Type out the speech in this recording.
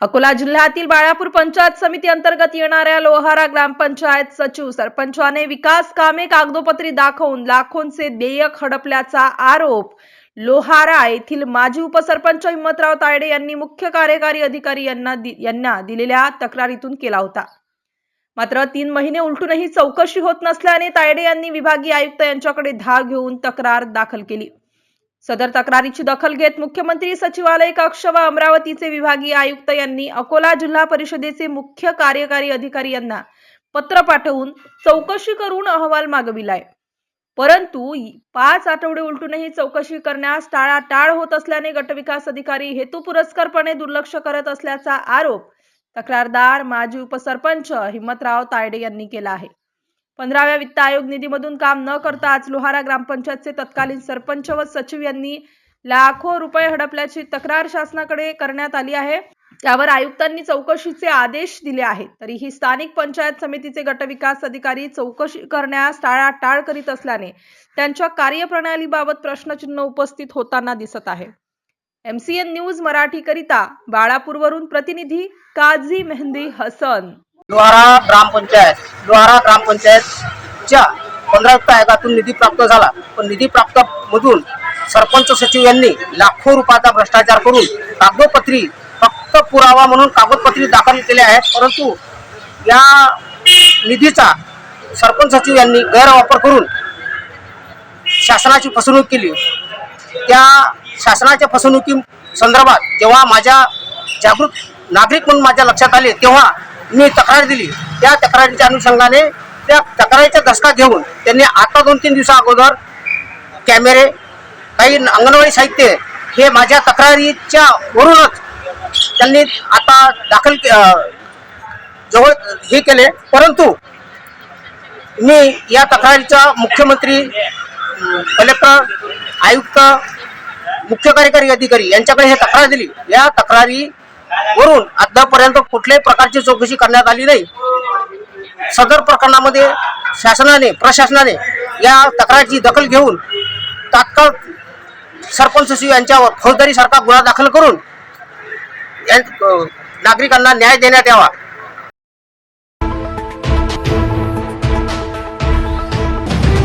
अकोला जिल्ह्यातील बाळापूर पंचायत समिती अंतर्गत येणाऱ्या लोहारा ग्रामपंचायत सचिव सरपंचाने विकास कामे कागदोपत्री दाखवून लाखोंचे देयक हडपल्याचा आरोप. लोहारा येथील माजी उपसरपंच हिम्मतराव तायडे यांनी मुख्य कार्यकारी अधिकारी यांना दि- यांना दिलेल्या तक्रारीतून केला होता. मात्र तीन महिने उलटूनही चौकशी होत नसल्याने तायडे यांनी विभागीय आयुक्त यांच्याकडे धाव घेऊन तक्रार दाखल केली. सदर तक्रारीची दखल घेत मुख्यमंत्री सचिवालय कक्ष व अमरावतीचे विभागीय आयुक्त यांनी अकोला जिल्हा परिषदेचे मुख्य कार्यकारी अधिकारी यांना पत्र पाठवून चौकशी करून अहवाल मागविलाय. परंतु पाच आठवडे उलटूनही चौकशी करण्यास टाळाटाळ होत असल्याने गटविकास अधिकारी हेतू पुरस्कारपणे दुर्लक्ष करत असल्याचा आरोप तक्रारदार माजी उपसरपंच हिम्मतराव तायडे यांनी केला आहे. पंधराव्या वित्त आयोग निधीमधून काम न करता आज लोहारा ग्रामपंचायतचे तत्कालीन सरपंच व सचिव यांनी लाखो रुपये हडपल्याची तक्रार शासनाकडे करण्यात आली आहे. त्यावर आयुक्तांनी चौकशीचे आदेश दिले आहेत. तरीही स्थानिक पंचायत समितीचे गटविकास अधिकारी चौकशी करण्यास टाळाटाळ करीत असल्याने त्यांच्या कार्यप्रणालीबाबत प्रश्नचिन्ह उपस्थित होताना दिसत आहे. एमसीएन न्यूज मराठीकरिता बाळापूरवरून प्रतिनिधी काझी मेहंदी हसन. लोहारा ग्रामपंचायत लोहारा ग्रामपंचायतच्या पंधरा आयोगातून निधी प्राप्त झाला. पण निधी प्राप्त मधून सरपंच सचिव यांनी लाखो रुपयाचा भ्रष्टाचार करून कागदपत्री फक्त पुरावा म्हणून कागदपत्री दाखल केले आहेत. परंतु या निधीचा सरपंच सचिव यांनी गैरवापर करून शासनाची फसवणूक केली. त्या शासनाच्या फसवणुकी संदर्भात जेव्हा माझ्या जागृत नागरिक म्हणून माझ्या लक्षात आले तेव्हा मी तक्रार दिली. त्या तक्रारीच्या अनुषंगाने त्या तक्रारीचा दसका घेऊन त्यांनी आता दोन तीन दिवसा अगोदर कॅमेरे काही अंगणवाडी साहित्य हे माझ्या तक्रारीच्या वरूनच त्यांनी आता दाखल के- जवळ हे केले. परंतु मी या तक्रारीचा मुख्यमंत्री कलेक्टर आयुक्त मुख्य कार्यकारी अधिकारी यांच्याकडे हे तक्रार दिली. या तक्रारी वरून अद्यापर्यंत कुठल्याही प्रकारची चौकशी करण्यात आली नाही. सदर प्रकरणामध्ये शासनाने प्रशासनाने या तक्रारीची दखल घेऊन तात्काळ सरपंच सचिव यांच्यावर फौजदारीसारखा गुन्हा दाखल करून नागरिकांना न्याय देण्यात यावा.